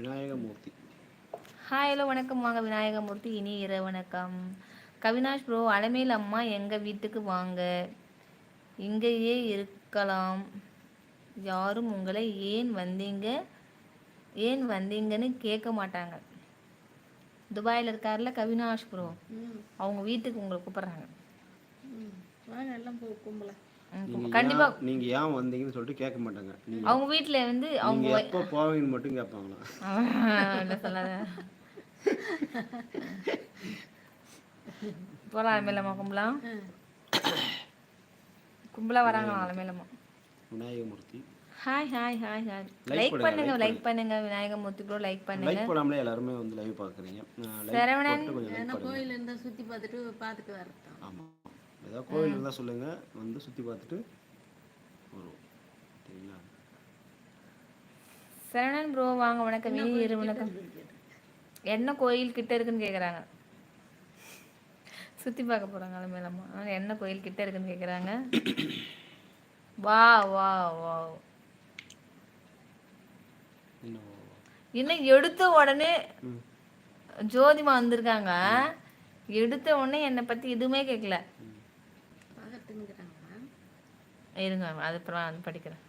Vinayagamoorthy. Hi hello வணக்கம் வாங்க விநாயகமூர்த்தி இனி இரவு வணக்கம். கவினாஷ் ப்ரோ அலமேல் அம்மா எங்கள் வீட்டுக்கு வாங்க? இங்கேயே இருக்கலாம். யாரும் உங்களை ஏன் வந்தீங்க? ஏன் வந்தீங்கன்னு கேட்க மாட்டாங்க. துபாயில் இருக்கார்ல கவினாஷ் ப்ரோ அவங்க வீட்டுக்கு உங்களை கூப்பிட்றாங்க. எல்லாம் போ கும்பல. கண்டிப்பா. நீங்க ஏன் வந்தீங்கன்னு சொல்லிட்டு கேட்க மாட்டாங்க. அவங்க வீட்டில் வந்து அவங்க எப்போ போவீங்கன்னு மட்டும் கேட்பாங்களாம் என்ன சொல்லாத? போகலாம் அலமேலம்மா கும்பலாம் கும்பலா வராங்க Alamelamma? Vinayagamoorthy. Hi hi hi hi like பண்ணுங்க, லைக் பண்ணுங்க விநாயகமூர்த்தி ப்ரோ லைக் பண்ணுங்க. லைக் போடாமலே எல்லாருமே வந்து லைவ் பார்க்குறீங்க லைக் சரவணன். போட்டு கொஞ்சம் லைக் ஏன்னா பண்ணுங்க. கோயில் இருந்தால் சுற்றி பார்த்துட்டு பார்த்துட்டு வரட்டும். ஆமாம் ஏதாவது கோயில் இருந்தால் சொல்லுங்க. வந்து சுற்றி பார்த்துட்டு வருவோம். சரிங்களா? சரணன் ப்ரோ வாங்க. வணக்கம். இரு வணக்கம். என்ன கோயில் கிட்ட இருக்குன்னு கேக்குறாங்க. சுத்தி பார்க்க போறாங்க அலமேலம்மா அதனால என்ன கோயில் கிட்ட இருக்குன்னு கேக்குறாங்க. வா வா வா இன்னும் எடுத்த உடனே. ஜோதிமா வந்திருக்காங்க. எடுத்த உடனே என்னை பத்தி எதுவுமே கேட்கல இருங்க அது அப்புறம் அது படிக்கிறேன்.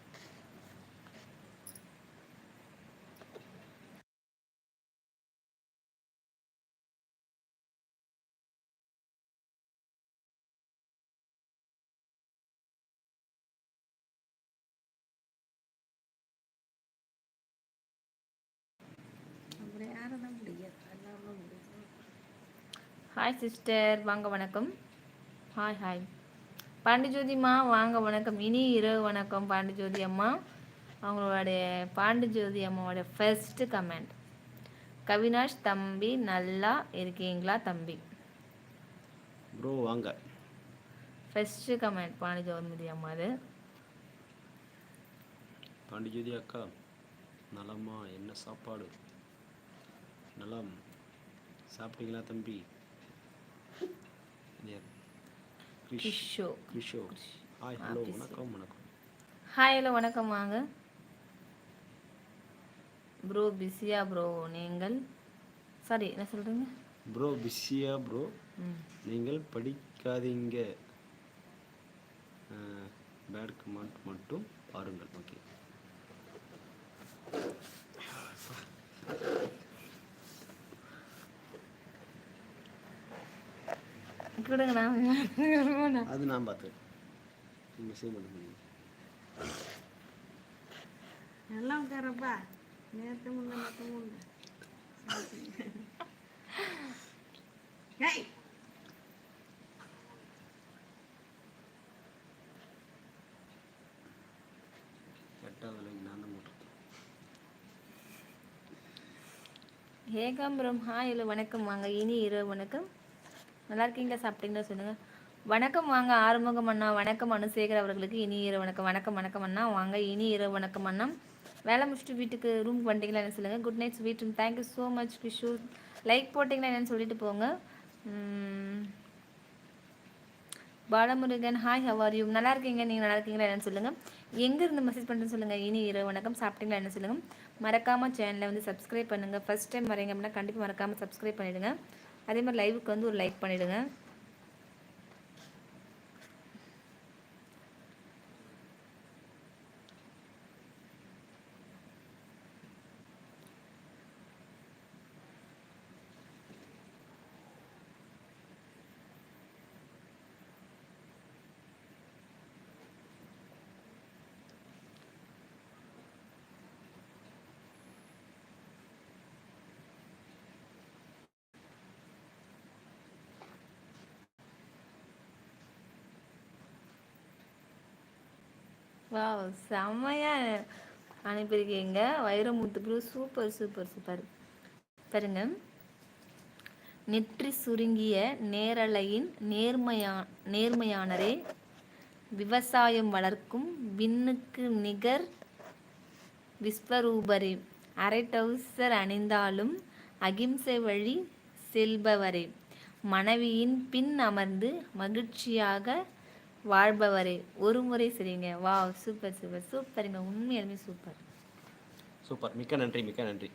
அப்புறம் யாரை தான் பிடிக்காது எல்லாரும் பிடிக்கும் ஹாய் சிஸ்டர் வாங்க வணக்கம். ஹாய் ஹாய் பாண்டிஜோதிம்மா வாங்க வணக்கம். இனி இரவு வணக்கம் பாண்டிஜோதி அம்மா. அவங்களுடைய பாண்டிஜோதி அம்மாவோட ஃபர்ஸ்ட் கமெண்ட் கவினாஷ் தம்பி நல்லா இருக்கீங்களா தம்பி? ப்ரோ வாங்க. ஃபர்ஸ்ட் கமெண்ட் பாண்டிஜோதி அம்மா அது பாண்டிஜோதி அக்கா நலமா என்ன சாப்பாடு? நலம். சாப்பிட்டீங்களா தம்பி? கிஷோ. கிஷோ. ஹாய் ஹலோ வணக்கம் வணக்கம். ஹாய் ஹலோ வணக்கம் வாங்க. ப்ரோ பிஸியா ப்ரோ நீங்கள்? சாரி என்ன சொல்கிறீங்க ப்ரோ பிஸியா ப்ரோ நீங்கள் படிக்காதீங்க. பேட் கமெண்ட் மட்டும் பாருங்கள் ஓகே கொடுங்க நான் அது நான் பார்த்தேன் நீங்கள் சேவ் பண்ண முடியும்? எல்லாம் உட்காரப்பா. நேற்று முன்ன ஏய். ஏகாம்பரம் ஹாய் ஹலோ வணக்கம். வாங்க இனி இரவு வணக்கம். நல்லா இருக்கீங்களா? சாப்பிட்டீங்களா? சொல்லுங்க. வணக்கம் வாங்க. ஆறுமுகம் அண்ணா வணக்கம் அனுசேகர் அவர்களுக்கு இனி இரவு வணக்கம். வணக்கம் வணக்கம் அண்ணா. வாங்க இனி இரவு வணக்கம் அண்ணா. வேலை முடிச்சுட்டு வீட்டுக்கு ரூம் பண்ணிட்டீங்களா என்ன சொல்லுங்க. Good night sweet room thank you so much கிஷூர் like போட்டிங்களா என்னன்னு சொல்லிட்டு போங்க. பாலமுருகன் ஹாய் ஹவர் யூ நல்லா இருக்கீங்க? நீங்கள் நல்லா இருக்கீங்களா என்னன்னு சொல்லுங்கள் எங்கேருந்து மெசேஜ் பண்ணுறேன்னு சொல்லுங்கள் இனி இரவு வணக்கம். சாப்பிட்டீங்களா என்ன சொல்லுங்கள் மறக்காமல் சேனலை வந்து சப்ஸ்கிரைப் பண்ணுங்கள் ஃபஸ்ட் டைம் வரீங்க அப்படின்னா கண்டிப்பாக மறக்காமல் சப்ஸ்கிரைப் பண்ணிவிடுங்க அதே மாதிரி லைவுக்கு வந்து ஒரு லைக் பண்ணிவிடுங்க வா செம்மையாக அனுப்பியிருக்கீங்க. வைரமுத்து குரு சூப்பர் சூப்பர் சூப்பர் பாருங்க. நெற்றி சுருங்கிய நேரலையின் நேர்மையா நேர்மையானரே விவசாயம் வளர்க்கும் விண்ணுக்கு நிகர் விஸ்வரூபரே. அரை டவுசர் அணிந்தாலும் அகிம்சை வழி செல்பவரே. மனைவியின் பின் அமர்ந்து மகிழ்ச்சியாக வாழ்பவரே ஒரு முறை சரிங்க வா சூப்பர் சூப்பர் சூப்பருங்க. உண்மையாலுமே சூப்பர். சூப்பர். மிக்க நன்றி மிக்க நன்றி.